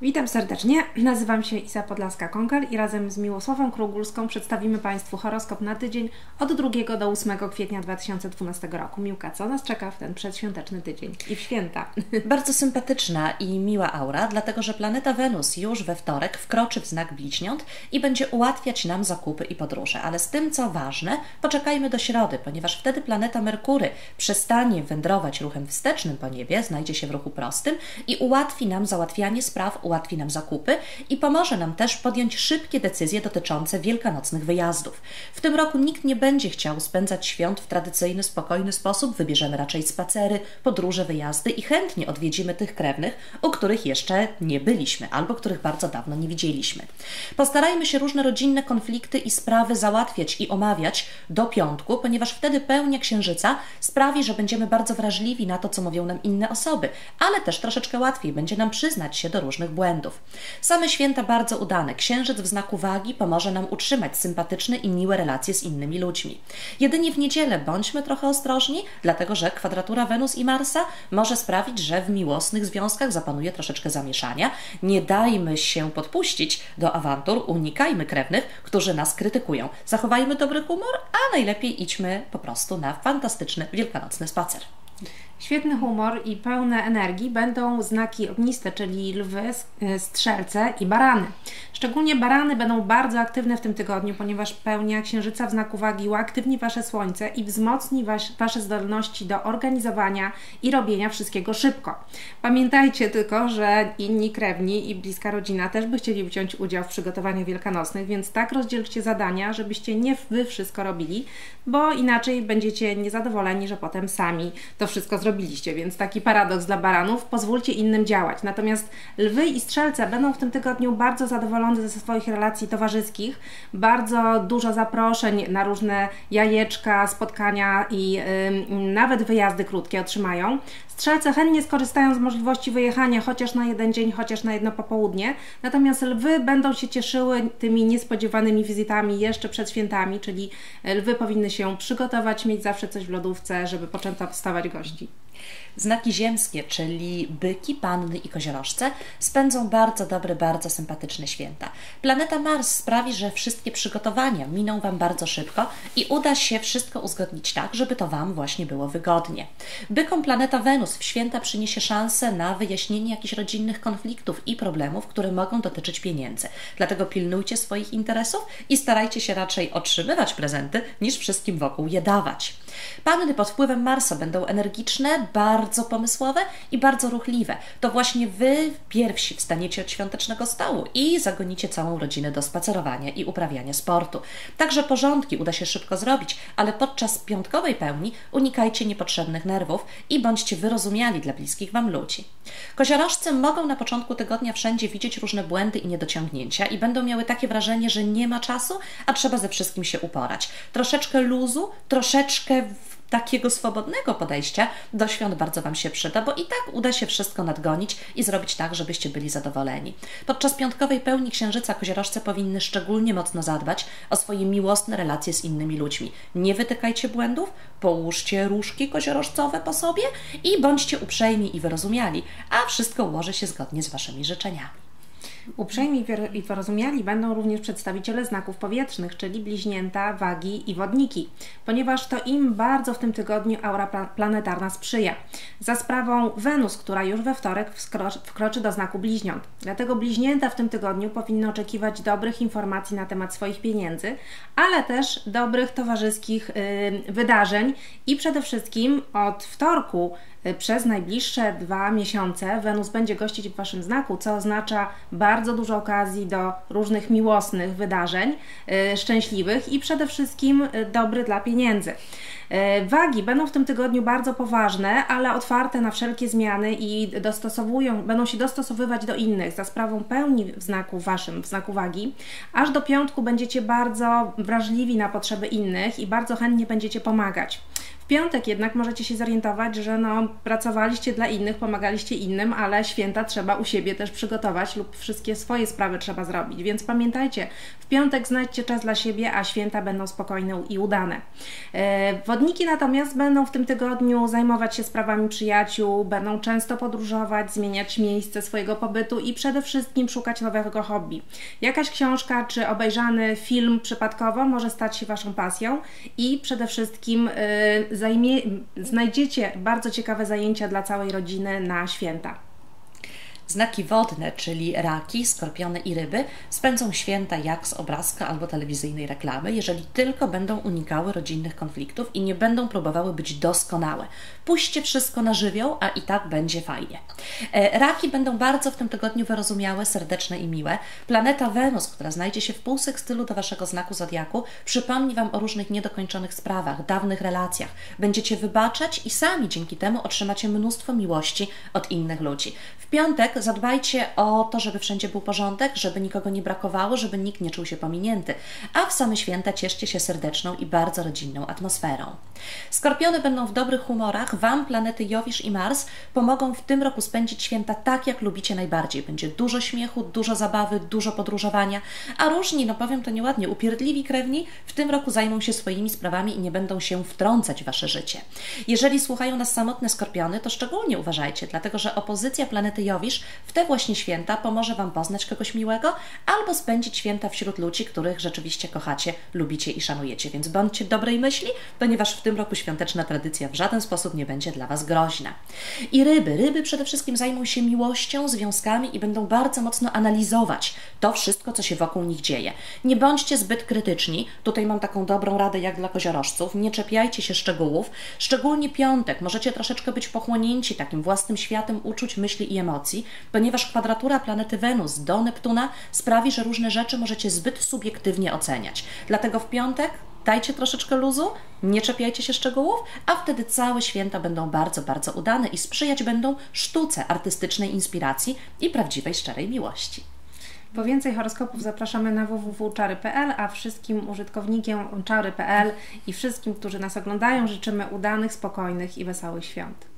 Witam serdecznie, nazywam się Isa Podlaska-Konkal i razem z Miłosławą Krugulską przedstawimy Państwu horoskop na tydzień od 2 do 8 kwietnia 2012 roku. Miłka, co nas czeka w ten przedświąteczny tydzień i w święta? Bardzo sympatyczna i miła aura, dlatego że planeta Wenus już we wtorek wkroczy w znak bliźniąt i będzie ułatwiać nam zakupy i podróże. Ale z tym, co ważne, poczekajmy do środy, ponieważ wtedy planeta Merkury przestanie wędrować ruchem wstecznym po niebie, znajdzie się w ruchu prostym i ułatwi nam załatwianie spraw ułatwi nam zakupy i pomoże nam też podjąć szybkie decyzje dotyczące wielkanocnych wyjazdów. W tym roku nikt nie będzie chciał spędzać świąt w tradycyjny, spokojny sposób, wybierzemy raczej spacery, podróże, wyjazdy i chętnie odwiedzimy tych krewnych, u których jeszcze nie byliśmy albo których bardzo dawno nie widzieliśmy. Postarajmy się różne rodzinne konflikty i sprawy załatwiać i omawiać do piątku, ponieważ wtedy pełnia księżyca sprawi, że będziemy bardzo wrażliwi na to, co mówią nam inne osoby, ale też troszeczkę łatwiej będzie nam przyznać się do różnych błędów. Same święta bardzo udane. Księżyc w znaku wagi pomoże nam utrzymać sympatyczne i miłe relacje z innymi ludźmi. Jedynie w niedzielę bądźmy trochę ostrożni, dlatego że kwadratura Wenus i Marsa może sprawić, że w miłosnych związkach zapanuje troszeczkę zamieszania. Nie dajmy się podpuścić do awantur, unikajmy krewnych, którzy nas krytykują. Zachowajmy dobry humor, a najlepiej idźmy po prostu na fantastyczny wielkanocny spacer. Świetny humor i pełne energii będą znaki ogniste, czyli lwy, e, strzelce i barany. Szczególnie barany będą bardzo aktywne w tym tygodniu, ponieważ pełnia księżyca w znaku wagi uaktywni Wasze słońce i wzmocni was, Wasze zdolności do organizowania i robienia wszystkiego szybko. Pamiętajcie tylko, że inni krewni i bliska rodzina też by chcieli wziąć udział w przygotowaniach wielkanocnych, więc tak rozdzielcie zadania, żebyście nie Wy wszystko robili, bo inaczej będziecie niezadowoleni, że potem sami to wszystko zrobiliście, więc taki paradoks dla baranów, pozwólcie innym działać. Natomiast lwy i strzelce będą w tym tygodniu bardzo zadowolone ze swoich relacji towarzyskich, bardzo dużo zaproszeń na różne jajeczka, spotkania i yy, nawet wyjazdy krótkie otrzymają. Strzelce chętnie skorzystają z możliwości wyjechania chociaż na jeden dzień, chociaż na jedno popołudnie, natomiast lwy będą się cieszyły tymi niespodziewanymi wizytami jeszcze przed świętami, czyli lwy powinny się przygotować, mieć zawsze coś w lodówce, żeby poczęstować gości. Znaki ziemskie, czyli byki, panny i koziorożce, spędzą bardzo dobre, bardzo sympatyczne święta. Planeta Mars sprawi, że wszystkie przygotowania miną Wam bardzo szybko i uda się wszystko uzgodnić tak, żeby to Wam właśnie było wygodnie. Bykom planeta Wenus w święta przyniesie szansę na wyjaśnienie jakichś rodzinnych konfliktów i problemów, które mogą dotyczyć pieniędzy. Dlatego pilnujcie swoich interesów i starajcie się raczej otrzymywać prezenty, niż wszystkim wokół je dawać. Panny pod wpływem Marsa będą energiczne, bardzo pomysłowe i bardzo ruchliwe. To właśnie Wy pierwsi wstaniecie od świątecznego stołu i zagonicie całą rodzinę do spacerowania i uprawiania sportu. Także porządki uda się szybko zrobić, ale podczas piątkowej pełni unikajcie niepotrzebnych nerwów i bądźcie wyrozumiali dla bliskich Wam ludzi. Koziorożce mogą na początku tygodnia wszędzie widzieć różne błędy i niedociągnięcia i będą miały takie wrażenie, że nie ma czasu, a trzeba ze wszystkim się uporać. Troszeczkę luzu, troszeczkę takiego swobodnego podejścia do świąt bardzo Wam się przyda, bo i tak uda się wszystko nadgonić i zrobić tak, żebyście byli zadowoleni. Podczas piątkowej pełni księżyca koziorożce powinny szczególnie mocno zadbać o swoje miłosne relacje z innymi ludźmi. Nie wytykajcie błędów, połóżcie różki koziorożcowe po sobie i bądźcie uprzejmi i wyrozumiali, a wszystko ułoży się zgodnie z Waszymi życzeniami. Uprzejmi i wyrozumiali będą również przedstawiciele znaków powietrznych, czyli bliźnięta, wagi i wodniki, ponieważ to im bardzo w tym tygodniu aura planetarna sprzyja. Za sprawą Wenus, która już we wtorek wkroczy do znaku bliźniąt. Dlatego bliźnięta w tym tygodniu powinny oczekiwać dobrych informacji na temat swoich pieniędzy, ale też dobrych towarzyskich yy, wydarzeń i przede wszystkim od wtorku przez najbliższe dwa miesiące Wenus będzie gościć w Waszym znaku, co oznacza bardzo dużo okazji do różnych miłosnych wydarzeń, y, szczęśliwych i przede wszystkim y, dobry dla pieniędzy. Wagi będą w tym tygodniu bardzo poważne, ale otwarte na wszelkie zmiany i dostosowują, będą się dostosowywać do innych za sprawą pełni w znaku waszym, w znaku wagi. Aż do piątku będziecie bardzo wrażliwi na potrzeby innych i bardzo chętnie będziecie pomagać W piątek jednak możecie się zorientować, że no, pracowaliście dla innych, pomagaliście innym, ale święta trzeba u siebie też przygotować lub wszystkie swoje sprawy trzeba zrobić. Więc pamiętajcie, w piątek znajdźcie czas dla siebie, a święta będą spokojne i udane. E, wodniki natomiast będą w tym tygodniu zajmować się sprawami przyjaciół, będą często podróżować, zmieniać miejsce swojego pobytu i przede wszystkim szukać nowego hobby. Jakaś książka czy obejrzany film przypadkowo może stać się Waszą pasją i przede wszystkim y, zajmie, znajdziecie bardzo ciekawe zajęcia dla całej rodziny na święta. Znaki wodne, czyli raki, skorpiony i ryby, spędzą święta jak z obrazka albo telewizyjnej reklamy, jeżeli tylko będą unikały rodzinnych konfliktów i nie będą próbowały być doskonałe. Puśćcie wszystko na żywioł, a i tak będzie fajnie. E, raki będą bardzo w tym tygodniu wyrozumiałe, serdeczne i miłe. Planeta Wenus, która znajdzie się w półsekstylu do Waszego znaku zodiaku, przypomni Wam o różnych niedokończonych sprawach, dawnych relacjach. Będziecie wybaczać i sami dzięki temu otrzymacie mnóstwo miłości od innych ludzi. W piątek zadbajcie o to, żeby wszędzie był porządek, żeby nikogo nie brakowało, żeby nikt nie czuł się pominięty. A w same święta cieszcie się serdeczną i bardzo rodzinną atmosferą. Skorpiony będą w dobrych humorach. Wam planety Jowisz i Mars pomogą w tym roku spędzić święta tak, jak lubicie najbardziej. Będzie dużo śmiechu, dużo zabawy, dużo podróżowania, a różni, no powiem to nieładnie, upierdliwi krewni w tym roku zajmą się swoimi sprawami i nie będą się wtrącać w Wasze życie. Jeżeli słuchają nas samotne skorpiony, to szczególnie uważajcie, dlatego że opozycja planety Jowisz w te właśnie święta pomoże Wam poznać kogoś miłego albo spędzić święta wśród ludzi, których rzeczywiście kochacie, lubicie i szanujecie. Więc bądźcie dobrej myśli, ponieważ w tym roku świąteczna tradycja w żaden sposób nie będzie dla Was groźna. I ryby. Ryby przede wszystkim zajmą się miłością, związkami i będą bardzo mocno analizować to wszystko, co się wokół nich dzieje. Nie bądźcie zbyt krytyczni. Tutaj mam taką dobrą radę jak dla koziorożców. Nie czepiajcie się szczegółów. Szczególnie piątek. Możecie troszeczkę być pochłonięci takim własnym światem uczuć, myśli i emocji, ponieważ kwadratura planety Wenus do Neptuna sprawi, że różne rzeczy możecie zbyt subiektywnie oceniać. Dlatego w piątek dajcie troszeczkę luzu, nie czepiajcie się szczegółów, a wtedy całe święta będą bardzo, bardzo udane i sprzyjać będą sztuce, artystycznej inspiracji i prawdziwej, szczerej miłości. Po więcej horoskopów zapraszamy na www.czary.pl, a wszystkim użytkownikom czary.pl i wszystkim, którzy nas oglądają, życzymy udanych, spokojnych i wesołych świąt.